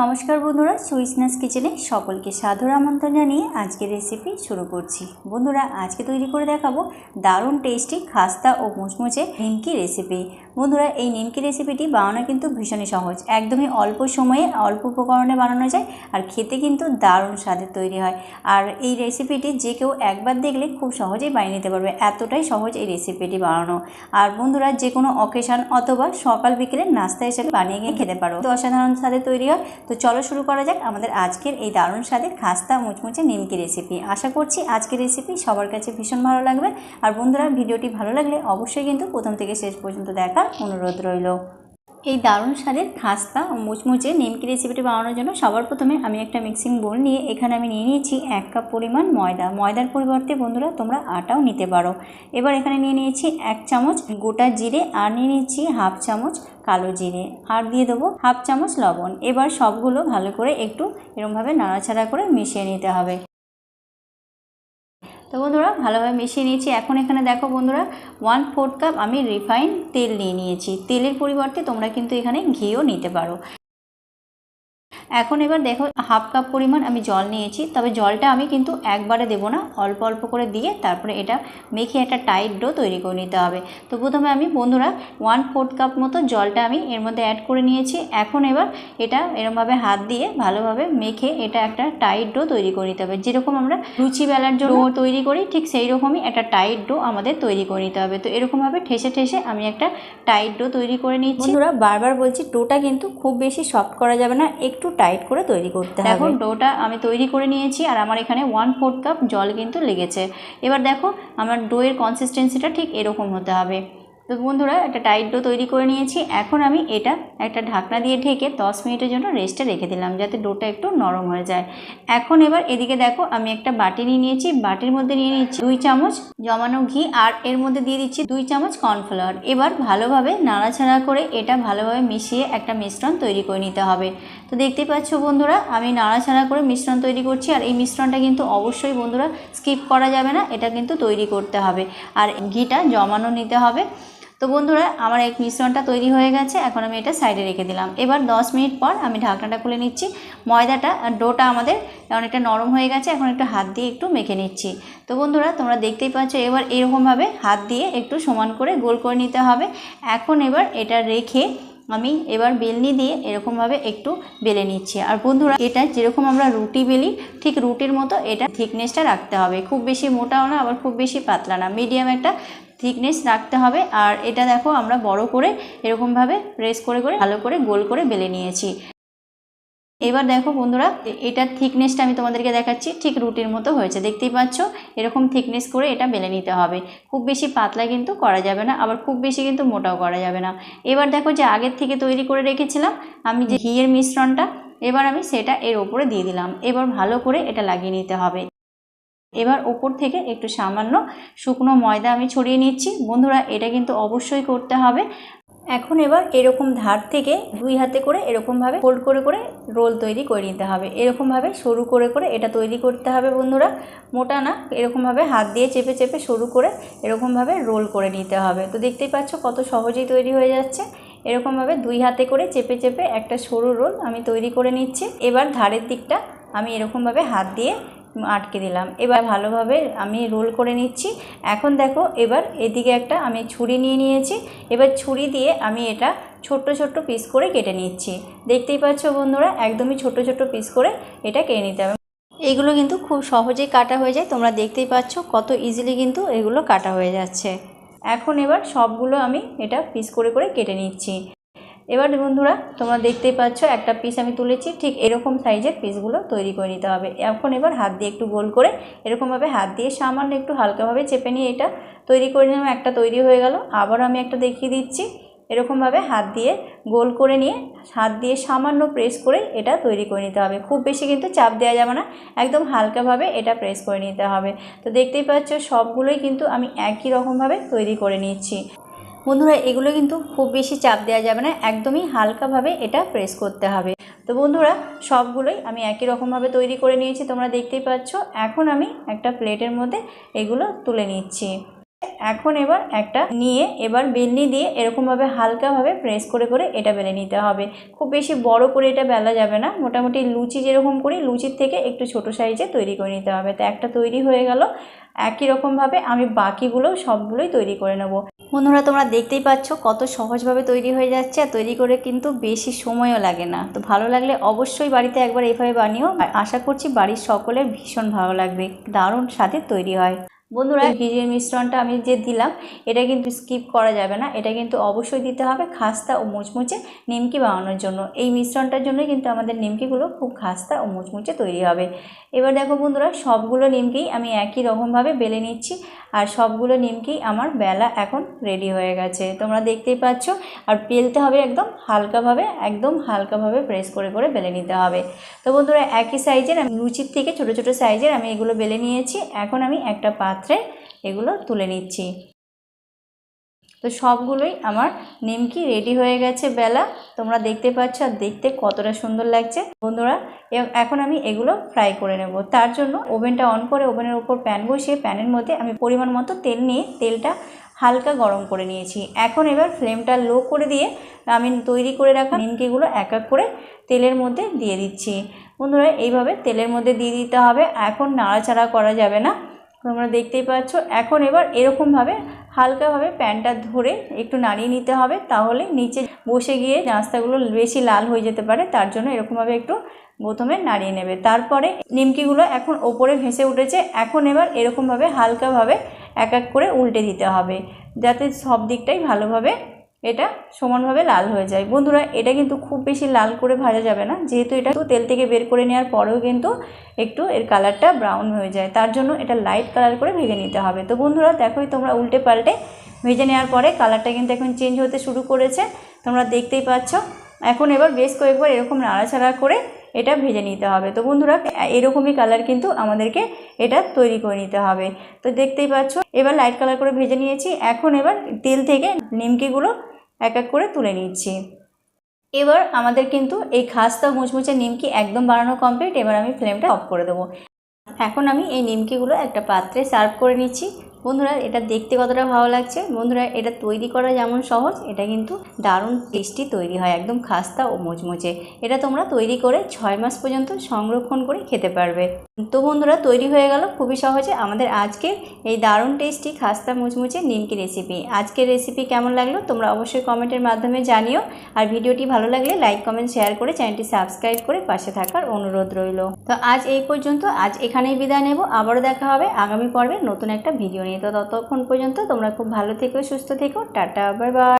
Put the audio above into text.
নমস্কার বন্ধুরা, সুইসনাস কিচেনে সকলকে সাধুর আমন্ত্রণ জানিয়ে আজকের রেসিপি শুরু করছি। বন্ধুরা, আজকে তৈরি করে দেখাবো দারুণ টেস্টি খাস্তা ও মুচমুচে নিমকি রেসিপি বন্ধুরা, এই নিমকি রেসিপিটি বানানো কিন্তু ভীষণই সহজ। একদমই অল্প সময়ে অল্প উপকরণে বানানো যায় আর খেতে কিন্তু দারুণ স্বাদের তৈরি হয়। আর এই রেসিপিটি যে কেউ একবার দেখলে খুব সহজেই বানিয়ে নিতে পারবে। এতটাই সহজ এই রেসিপিটি বানানো। আর বন্ধুরা, যে কোনো অকেশান অথবা সকাল বিকেলে নাস্তা হিসেবে বানিয়ে গিয়ে খেতে পারো। তো অসাধারণ স্বাদে তৈরি হয়। তো চলো শুরু করা যাক আমাদের আজকের এই দারুণ স্বাদের খাস্তা মুচমুচে নিমকি রেসিপি আশা করছি আজকের রেসিপি সবার কাছে ভীষণ ভালো লাগবে। আর বন্ধুরা, ভিডিওটি ভালো লাগলে অবশ্যই কিন্তু প্রথম থেকে শেষ পর্যন্ত দেখার অনুরোধ রইল। এই দারুণ স্বাদের খাস্তা ও মুচমুচে নিমকি রেসিপিটি বানানোর জন্য সবার প্রথমে আমি একটা মিক্সিং বোল নিয়ে এখানে আমি নিয়ে নিয়েছি এক কাপ পরিমাণ ময়দা। ময়দার পরিবর্তে বন্ধুরা তোমরা আটাও নিতে পারো। এবার এখানে নিয়ে নিয়েছি এক চামচ গোটা জিরে আর নিয়ে নিয়েছি হাফ চামচ কালো জিরে। আর দিয়ে দেবো হাফ চামচ লবণ। এবার সবগুলো ভালো করে একটু এরমভাবে নাড়াচাড়া করে মিশিয়ে নিতে হবে। তো বন্ধুরা, ভালোভাবে মিশিয়ে নিয়েছি। এখন এখানে দেখো বন্ধুরা ওয়ান ফোর্থ কাপ আমি রিফাইন তেল নিয়ে নিয়েছি। তেলের পরিবর্তে তোমরা কিন্তু এখানে ঘিও নিতে পারো। এখন এবার দেখো হাফ কাপ পরিমাণ আমি জল নিয়েছি তবে জলটা আমি কিন্তু একবারে দেবো না অল্প অল্প করে দিয়ে তারপরে এটা মেখে একটা টাইট ডো তৈরি করে নিতে হবে। তো প্রথমে আমি বন্ধুরা ওয়ান ফোর্থ কাপ মতো জলটা আমি এর মধ্যে অ্যাড করে নিয়েছি। এখন এবার এটা এরমভাবে হাত দিয়ে ভালোভাবে মেখে এটা একটা টাইট ডো তৈরি করে নিতে হবে। যেরকম আমরা লুচি বেলার জন্য তৈরি করি ঠিক সেই রকমই একটা টাইট ডো আমাদের তৈরি করে নিতে হবে। তো এরকমভাবে ঠেসে ঠেসে আমি একটা টাইট ডো তৈরি করে নিচ্ছি। বন্ধুরা বারবার বলছি ডোটা কিন্তু খুব বেশি সফট করা যাবে না একটু টাইট করে তৈরি করতে হবে। এখন ডোটা আমি তৈরি করে নিয়েছি আর আমার এখানে ওয়ান ফোর্থ কাপ জল কিন্তু লেগেছে। এবার দেখো আমার ডোয়ের কনসিস্টেন্সিটা ঠিক এরকম হতে হবে। তো বন্ধুরা, একটা টাইট ডো তৈরি করে নিয়েছি। এখন আমি এটা একটা ঢাকনা দিয়ে ঢেকে দশ মিনিটের জন্য রেস্টে রেখে দিলাম, যাতে ডোটা একটু নরম হয়ে যায়। এখন এবার এদিকে দেখো, আমি একটা বাটি নিয়ে নিয়েছি। বাটির মধ্যে নিয়ে নিচ্ছি দুই চামচ জমানো ঘি, আর এর মধ্যে দিয়ে দিচ্ছি দুই চামচ কর্নফ্লাওয়ার এবার ভালোভাবে নাড়াছাড়া করে এটা ভালোভাবে মিশিয়ে একটা মিশ্রণ তৈরি করে নিতে হবে। তো দেখতে পাচ্ছ বন্ধুরা, আমি নাড়াছাড়া করে মিশ্রণ তৈরি করছি, আর এই মিশ্রণটা কিন্তু অবশ্যই বন্ধুরা স্কিপ করা যাবে না, এটা কিন্তু তৈরি করতে হবে। আর ঘিটা জমানো নিতে হবে। তো বন্ধুরা, আমার এক মিশ্রণটা তৈরি হয়ে গেছে, এখন আমি এটা সাইডে রেখে দিলাম। এবার 10 মিনিট পর আমি ঢাকনাটা খুলে নিচ্ছি। ময়দাটা ডোটা আমাদের অনেকটা নরম হয়ে গেছে, এখন একটু হাত দিয়ে একটু মেখে নিচ্ছি। তো বন্ধুরা, তোমরা দেখতেই পাচ্ছ, এবার এরকমভাবে হাত দিয়ে একটু সমান করে গোল করে নিতে হবে। এখন এবার এটা রেখে আমি এবার বেলনি দিয়ে এরকমভাবে একটু বেলে নিচ্ছি। আর বন্ধুরা, এটা যেরকম আমরা রুটি বেলি, ঠিক রুটির মতো এটা থিকনেসটা রাখতে হবে। খুব বেশি মোটাও না, আবার খুব বেশি পাতলা না। মিডিয়াম একটা থিকনেস রাখতে হবে। আর এটা দেখো, আমরা বড় করে এরকমভাবে প্রেস করে করে, ভালো করে গোল করে বেলে নিয়েছি। এবার দেখো বন্ধুরা এটার থিকনেসটা আমি তোমাদেরকে দেখাচ্ছি, ঠিক রুটির মতো হয়েছে। দেখতেই পাচ্ছ, এরকম থিকনেস করে এটা বেলে নিতে হবে। খুব বেশি পাতলা কিন্তু করা যাবে না, আবার খুব বেশি কিন্তু মোটাও করা যাবে না। এবার দেখো যে আগের থেকে তৈরি করে রেখেছিলাম, আমি যে ঘিয়ের মিশ্রণটা, এবার আমি সেটা এর ওপরে দিয়ে দিলাম। এবার ভালো করে এটা লাগিয়ে নিতে হবে। এবার ওপর থেকে একটু সামান্য শুকনো ময়দা আমি ছড়িয়ে নিচ্ছি। বন্ধুরা, এটা কিন্তু অবশ্যই করতে হবে। এখন এবার এরকম ধার থেকে দুই হাতে করে এরকমভাবে ফোল্ড করে করে রোল তৈরি করে নিতে হবে। এরকমভাবে সরু করে করে এটা তৈরি করতে হবে বন্ধুরা। মোটা না, এরকমভাবে হাত দিয়ে চেপে চেপে সরু করে এরকমভাবে রোল করে নিতে হবে। তো দেখতেই পাচ্ছ কত সহজেই তৈরি হয়ে যাচ্ছে। এরকমভাবে দুই হাতে করে চেপে চেপে একটা সরু রোল আমি তৈরি করে নিচ্ছি। এবার ধারের দিকটা আমি এরকমভাবে হাত দিয়ে আটকে দিলাম। এবার ভালোভাবে আমি রোল করে নিচ্ছি। এখন দেখো, এবার এদিকে একটা আমি ছুরি নিয়ে নিয়েছি। এবার ছুরি দিয়ে আমি এটা ছোট্ট ছোট্ট পিস করে কেটে নিচ্ছি। দেখতেই পাচ্ছ বন্ধুরা, একদমই ছোট ছোট পিস করে এটা কেটে নিতে হবে। এগুলো কিন্তু খুব সহজেই কাটা হয়ে যায়। তোমরা দেখতেই পাচ্ছ কত ইজিলি কিন্তু এগুলো কাটা হয়ে যাচ্ছে। এখন এবার সবগুলো আমি এটা পিস করে করে কেটে নিচ্ছি। এবার বন্ধুরা, তোমরা দেখতেই পাচ্ছ, একটা পিস আমি তুলেছি, ঠিক এরকম সাইজের পিসগুলো তৈরি করে নিতে হবে। এখন এবার হাত দিয়ে একটু গোল করে এরকমভাবে হাত দিয়ে সামান্য একটু হালকাভাবে চেপে নিয়ে এটা তৈরি করে নিলাম, একটা তৈরি হয়ে গেল। আবার আমি একটা দেখিয়ে দিচ্ছি, এরকমভাবে হাত দিয়ে গোল করে নিয়ে হাত দিয়ে সামান্য প্রেস করে এটা তৈরি করে নিতে হবে। খুব বেশি কিন্তু চাপ দেওয়া যাবে না, একদম হালকাভাবে এটা প্রেস করে নিতে হবে। তো দেখতেই পাচ্ছ, সবগুলোই কিন্তু আমি একই রকমভাবে তৈরি করে নিচ্ছি। বন্ধুরা, এগুলো কিন্তু খুব বেশি চাপ দেওয়া যাবে না, একদমই হালকাভাবে এটা প্রেস করতে হবে। তো বন্ধুরা, সবগুলোই আমি একই রকমভাবে তৈরি করে নিয়েছি, তোমরা দেখতেই পাচ্ছ। এখন আমি একটা প্লেটের মধ্যে এগুলো তুলে নিচ্ছি। এখন এবার একটা নিয়ে এবার বেলনি দিয়ে এরকমভাবে হালকাভাবে প্রেস করে করে এটা বেলে নিতে হবে। খুব বেশি বড় করে এটা বেলা যাবে না। মোটামুটি লুচি যেরকম করি, লুচির থেকে একটু ছোট সাইজে তৈরি করে নিতে হবে। তো একটা তৈরি হয়ে গেল। একই রকমভাবে আমি বাকিগুলো সবগুলোই তৈরি করে নেব। বন্ধুরা, তোমরা দেখতেই পাচ্ছ কত সহজভাবে তৈরি হয়ে যাচ্ছে। আর তৈরি করে কিন্তু বেশি সময়ও লাগে না। তো ভালো লাগলে অবশ্যই বাড়িতে একবার এইভাবে বানিও। আর আশা করছি বাড়ির সকলের ভীষণ ভালো লাগবে। দারুণ স্বাদে তৈরি হয়। বন্ধুরা ভিজিয়ে মিশ্রণটা আমি যে দিলাম এটা কিন্তু স্কিপ করা যাবে না। এটা কিন্তু অবশ্যই দিতে হবে খাস্তা ও মুচমুচে নিমকি বানানোর জন্য। এই মিশ্রণটার জন্য কিন্তু আমাদের নিমকিগুলো খুব খাস্তা ও মুচমুচে তৈরি হবে। এবার দেখো বন্ধুরা সবগুলো নিমকি আমি একই রকমভাবে বেলে নিচ্ছি। আর সবগুলো নিমকি আমার বেলা এখন রেডি হয়ে গেছে। তোমরা দেখতেই পাচ্ছ, আর পেলতে হবে একদম হালকাভাবে একদম হালকাভাবে প্রেস করে করে বেলে নিতে হবে। তো বন্ধুরা, একই সাইজের আমি লুচির থেকে ছোট ছোট সাইজের আমি এগুলো বেলে নিয়েছি। এখন আমি একটা পাত্রে এগুলো তুলে নিচ্ছি। তো সবগুলোই আমার নিমকি রেডি হয়ে গেছে বেলা। তোমরা দেখতে পাচ্ছ আর দেখতে কতটা সুন্দর লাগছে। বন্ধুরা এখন আমি এগুলো ফ্রাই করে নেব। তার জন্য ওভেনটা অন করে ওভেনের উপর প্যান বসিয়ে প্যানের মধ্যে আমি পরিমাণ মতো তেল নিয়ে তেলটা হালকা গরম করে নিয়েছি। এখন এবার ফ্লেমটা লো করে দিয়ে আমি তৈরি করে রাখা নিমকিগুলো এক এক করে তেলের মধ্যে দিয়ে দিচ্ছি। বন্ধুরা, এইভাবে তেলের মধ্যে দিয়ে দিতে হবে। এখন নাড়াচাড়া করা যাবে না। তোমরা দেখতেই পাচ্ছ, এখন এবার এরকমভাবে হালকাভাবে প্যানটা ধরে একটু নাড়িয়ে নিতে হবে, তাহলে নিচে বসে গিয়ে নাস্তাগুলো বেশি লাল হয়ে যেতে পারে, তার জন্য এরকমভাবে একটু প্রথমে নাড়িয়ে নেবে। তারপরে নিমকিগুলো এখন ওপরে ভেসে উঠেছে, এখন এবার এরকমভাবে হালকাভাবে এক এক করে উল্টে দিতে হবে, যাতে সব দিকটাই ভালোভাবে এটা সমানভাবে লাল হয়ে যায়। বন্ধুরা, এটা কিন্তু খুব বেশি লাল করে ভাজা যাবে না। যেহেতু এটা তো তেল থেকে বের করে নেওয়ার পরেও কিন্তু একটু এর কালারটা ব্রাউন হয়ে যায়। তার জন্য এটা লাইট কালার করে ভেজে নিতে হবে। তো বন্ধুরা, দেখোই তোমরা উল্টে পাল্টে ভেজে নেওয়ার পরে কালারটা কিন্তু এখন চেঞ্জ হতে শুরু করেছে। তোমরা দেখতেই পাচ্ছ। এখন এবার বেশ কয়েকবার এরকম নাড়াচাড়া করে এটা ভেজে নিতে হবে। তো বন্ধুরা, এরকমই কালার কিন্তু আমাদেরকে এটা তৈরি করে নিতে হবে। তো দেখতেই পাচ্ছ, এবার লাইট কালার করে ভেজে নিয়েছি। এখন এবার তেল থেকে নিমকিগুলো এক এক করে তুলে নিচ্ছি। এবার আমাদের কিন্তু এই খাস্তা মুচমুচে নিমকি একদম বানানো কমপ্লিট এবার আমি ফ্লেমটা অফ করে দেবো। এখন আমি এই নিমকিগুলো একটা পাত্রে সার্ভ করে নিচ্ছি। বন্ধুরা, এটা দেখতে কতটা ভালো লাগছে? বন্ধুরা, এটা তৈরি করা যেমন সহজ, এটা কিন্তু দারুণ টেস্টি তৈরি হয়, একদম খাস্তা ও মুচমুচে। এটা তোমরা তৈরি করে ছয় মাস পর্যন্ত সংরক্ষণ করে খেতে পারবে। তো বন্ধুরা, তৈরি হয়ে গেল খুবই সহজে আমাদের আজকের এই দারুণ টেস্টি খাস্তা মুচমুচে নিমকি রেসিপি আজকের রেসিপি কেমন লাগল তোমরা অবশ্যই কমেন্টের মাধ্যমে জানিও। আর ভিডিওটি ভালো লাগলে লাইক কমেন্ট শেয়ার করে চ্যানেলটি সাবস্ক্রাইব করে পাশে থাকার অনুরোধ রইল। তো আজ এই পর্যন্ত, আজ এখানেই বিদায় নেব। আবারও দেখা হবে আগামী পর্বে নতুন একটা ভিডিও নিয়ে। তো ততক্ষণ পর্যন্ত তোমরা খুব ভালো থেকো, সুস্থ থেকো। Tata bye bye